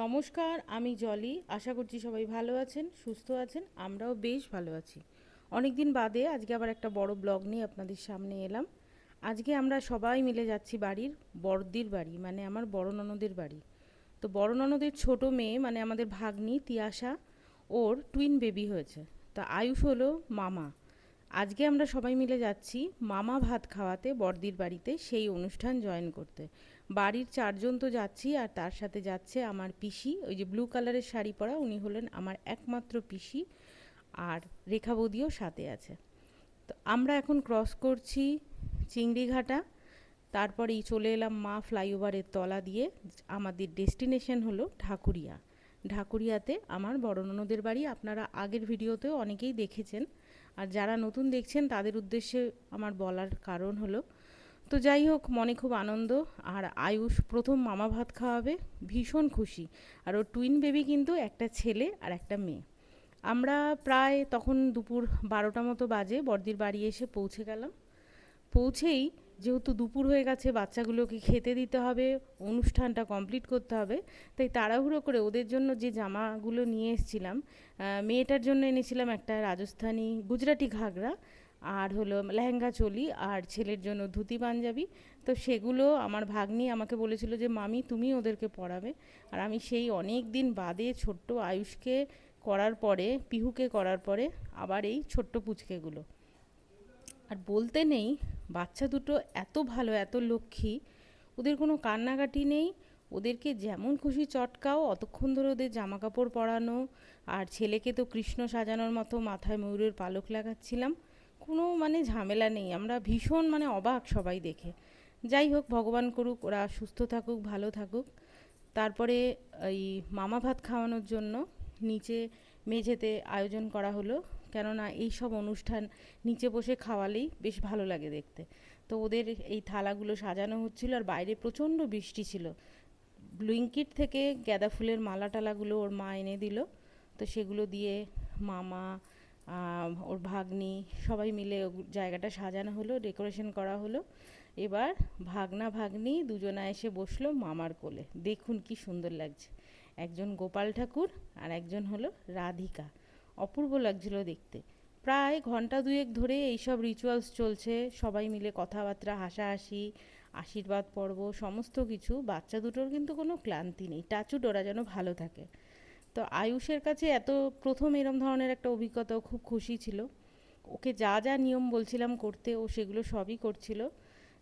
নমস্কার, আমি জলি। আশা করছি সবাই ভালো আছেন, সুস্থ আছেন, আমরাও বেশ ভালো আছি। অনেক দিন বাদে আজকে আবার একটা বড় ব্লগ নিয়ে আপনাদের সামনে এলাম। আজকে আমরা সবাই মিলে যাচ্ছি বাড়ির বড়দির বাড়ি মানে আমার বড় ননদের বাড়ি। তো বড় ননদের ছোট মেয়ে মানে আমাদের ভাগ্নি, তিয়াশা, ওর টুইন বেবি হয়েছে। তা আয়ুষ হলো মামা। আজকে আমরা সবাই মিলে যাচ্ছি মামা ভাত খাওয়াতে বড়দির বাড়িতে সেই অনুষ্ঠান জয়েন করতে। বাড়ির চারজন তো যাচ্ছি আর তার সাথে যাচ্ছে আমার পিসি, ওই যে ব্লু কালারের শাড়ি পরা, উনি হলেন আমার একমাত্র পিসি আর রেখা বৌদিও সাথে আছে। তো আমরা এখন ক্রস করছি চিংড়িঘাটা, তারপরেই চলে এলাম মা ফ্লাইওভারের তলা দিয়ে, আমাদের ডেস্টিনেশন হলো ঢাকুরিয়া। ঢাকুরিয়াতে আমার বড় ননদের বাড়ি, আপনারা আগের ভিডিওতেও অনেকেই দেখেছেন। আর যারা নতুন দেখছেন, তাদের উদ্দেশ্যে আমার বলার কারণ হলো, তো যাই হোক, মনে খুব আনন্দ। আর আয়ুষ প্রথম মামা ভাত খাওয়াবে, ভীষণ খুশি। আর ওর টুইন বেবি কিন্তু একটা ছেলে আর একটা মেয়ে। আমরা প্রায় তখন দুপুর বারোটা মতো বাজে বর্দির বাড়ি এসে পৌঁছে গেলাম। পৌঁছেই যেহেতু দুপুর হয়ে গেছে, বাচ্চাগুলোকে খেতে দিতে হবে, অনুষ্ঠানটা কমপ্লিট করতে হবে। তাই তাড়াহুড়ো করে ওদের জন্য যে জামাগুলো নিয়ে এসেছিলাম মেয়েটার জন্য এনেছিলাম একটা রাজস্থানি গুজরাটি ঘাগরা আর হলো লেহেঙ্গা চলি আর ছেলের জন্য ধুতি পাঞ্জাবি। তো সেগুলো আমার ভাগ্নি আমাকে বলেছিল যে, মামি, তুমি ওদেরকে পড়াবে। আর আমি সেই অনেক দিন বাদে ছোট্ট আয়ুষকে করার পরে, পিহুকে করার পরে আবার এই ছোট্ট পুচকেগুলো। আর বলতে নেই বাচ্চা দুটো এত ভালো, এত লক্ষ্মী, ওদের কোনো কান্নাকাটি নেই। ওদেরকে যেমন খুশি চটকাও, অতক্ষণ ধরে ওদের জামা কাপড় পরানো, আর ছেলেকে তো কৃষ্ণ সাজানোর মতো মাথায় ময়ূরের পালক লাগাচ্ছিলাম। কোনো মানে ঝামেলা নেই, আমরা ভীষণ মানে অবাক সবাই দেখে। যাই হোক, ভগবান করুক, ওরা সুস্থ থাকুক, ভালো থাকুক। তারপরে এই মামা ভাত খাওয়ানোর জন্য নিচে মেঝেতে আয়োজন করা হলো। কেননা এই সব অনুষ্ঠান নিচে বসে খাওয়ালেই বেশ ভালো লাগে দেখতে। তো ওদের এই থালাগুলো সাজানো হচ্ছিল আর বাইরে প্রচণ্ড বৃষ্টি ছিল। ব্লিঙ্কিট থেকে গাঁদা ফুলের মালা টালাগুলো ওর মা এনে দিল। তো সেগুলো দিয়ে মামা ওর ভাগ্নি সবাই মিলে জায়গাটা সাজানো হলো, ডেকোরেশন করা হলো। এবার ভাগনা, ভাগ্নি দুজনা এসে বসল মামার কোলে। দেখুন কি সুন্দর লাগছে। একজন গোপাল ঠাকুর আর একজন হলো রাধিকা। অপূর্ব লাগছিল দেখতে। প্রায় ঘণ্টা দুয়েক ধরে এইসব রিচুয়ালস চলছে, সবাই মিলে কথাবার্তা, হাসাহাসি, আশীর্বাদ পর্ব, সমস্ত কিছু। বাচ্চা দুটোর কিন্তু কোনো ক্লান্তি নেই টাচুট ওরা যেন ভালো থাকে। তো আয়ুষের কাছে এত প্রথম এরম ধরনের একটা অভিজ্ঞতা খুব খুশি ছিল। ওকে যা যা নিয়ম বলছিলাম করতে, ও সেগুলো সবই করছিল।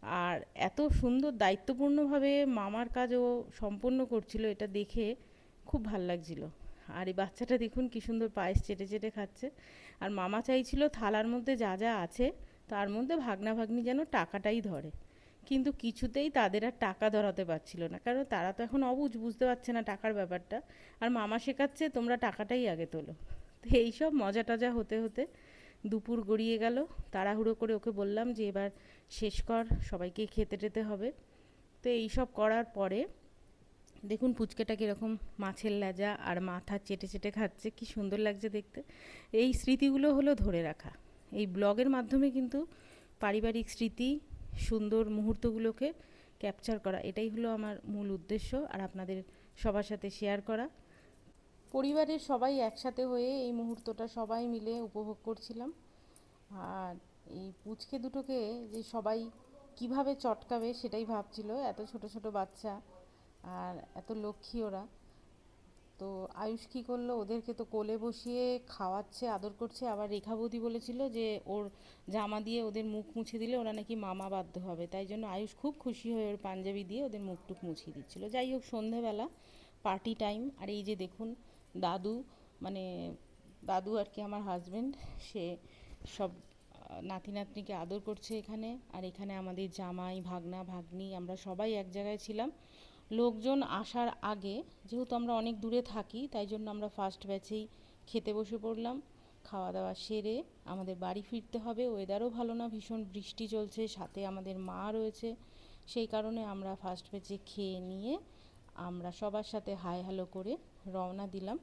আর এত সুন্দর, দায়িত্বপূর্ণভাবে মামার কাজও সম্পন্ন করছিল, এটা দেখে খুব ভালো লাগছিল। আর এই বাচ্চাটা দেখুন কী সুন্দর পায়েস চেটে চেটে খাচ্ছে। আর মামা চাইছিল থালার মধ্যে যা যা আছে, তার মধ্যে ভাগনা ভাগ্নি যেন টাকাটাই ধরে। কিন্তু কিছুতেই তাদের আর টাকা ধরাতে পারছিল না, কারণ তারা তো এখন অবুঝ, বুঝতে পারছে না টাকার ব্যাপারটা। আর মামা শেখাচ্ছে, তোমরা টাকাটাই আগে তোলো। তো এইসব মজা টজা হতে হতে দুপুর গড়িয়ে গেল। তাড়াহুড়ো করে ওকে বললাম যে, এবার শেষ কর, সবাইকে খেতে টেতে হবে। তো এইসব করার পরে দেখুন পুচকেটা কীরকম মাছের লেজা আর মাথা চেটে চেটে খাচ্ছে, কি সুন্দর লাগছে দেখতে। এই স্মৃতিগুলো হলো ধরে রাখা। এই ব্লগের মাধ্যমে কিন্তু পারিবারিক স্মৃতি, সুন্দর মুহূর্তগুলোকে ক্যাপচার করা, এটাই হলো আমার মূল উদ্দেশ্য আর আপনাদের সবার সাথে শেয়ার করা। পরিবারের সবাই একসাথে হয়ে এই মুহূর্তটা সবাই মিলে উপভোগ করছিলাম। আর এই পুচকে দুটোকে যে সবাই কীভাবে চটকাবে সেটাই ভাবছিল, এত ছোট ছোট বাচ্চা। আর এত লক্ষ্মী ওরা। তো আয়ুষ কী করল? ওদেরকে তো কোলে বসিয়ে খাওয়াচ্ছে, আদর করছে। আবার রেখা বলেছিল যে, ওর জামা দিয়ে ওদের মুখ মুছে দিলে ওরা নাকি মামা বাধ্য হবে। তাই জন্য আয়ুষ খুব খুশি হয়ে ওর পাঞ্জাবি দিয়ে ওদের মুখটুক মুছিয়ে দিচ্ছিল। যাই হোক, সন্ধেবেলা পার্টি টাইম আর এই যে দেখুন, দাদু মানে দাদু আর কি আমার হাজব্যান্ড সে সব নাতি নাতনিকে আদর করছে এখানে। আর এখানে আমাদের জামাই, ভাগনা, ভাগ্নি, আমরা সবাই এক জায়গায় ছিলাম। লোকজন আসার আগে, যেহেতু আমরা অনেক দূরে থাকি, তাই জন্য আমরা ফার্স্ট ব্যাচেই খেতে বসে পড়লাম। খাওয়া দাওয়া সেরে আমাদের বাড়ি ফিরতে হবে। ওয়েদারও ভালো না, ভীষণ বৃষ্টি চলছে, সাথে আমাদের মা রয়েছে। সেই কারণে আমরা ফার্স্ট ব্যাচে খেয়ে নিয়ে আমরা সবার সাথে হাই হ্যালো করে রওনা দিলাম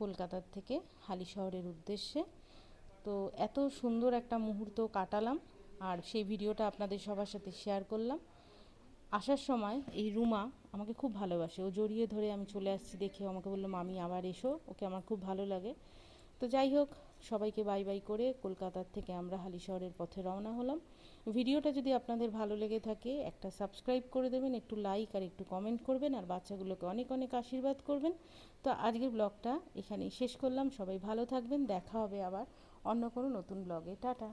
কলকাতার থেকে হালি শহরের উদ্দেশ্যে। তো এত সুন্দর একটা মুহূর্ত কাটালাম, আর সেই ভিডিওটা আপনাদের সবার সাথে শেয়ার করলাম। আসার সময় এই রুমা আমাকে খুব ভালোবাসে। ও জড়িয়ে ধরে আমি চলে আসছি দেখে। আমাকে বলল, মামি, আবার এসো। ওকে আমার খুব ভালো লাগে। তো যাই হোক, সবাইকে বাই বাই করে কলকাতার থেকে আমরা হালি শহরের পথে রওনা হলাম। ভিডিওটা যদি আপনাদের ভালো লেগে থাকে, একটা সাবস্ক্রাইব করে দেবেন, একটু লাইক আর একটু কমেন্ট করবেন, আর বাচ্চাগুলোকে অনেক অনেক আশীর্বাদ করবেন। তো আজকের ব্লগটা এখানেই শেষ করলাম। সবাই ভালো থাকবেন। দেখা হবে আবার অন্য কোনো নতুন ব্লগে টাটা।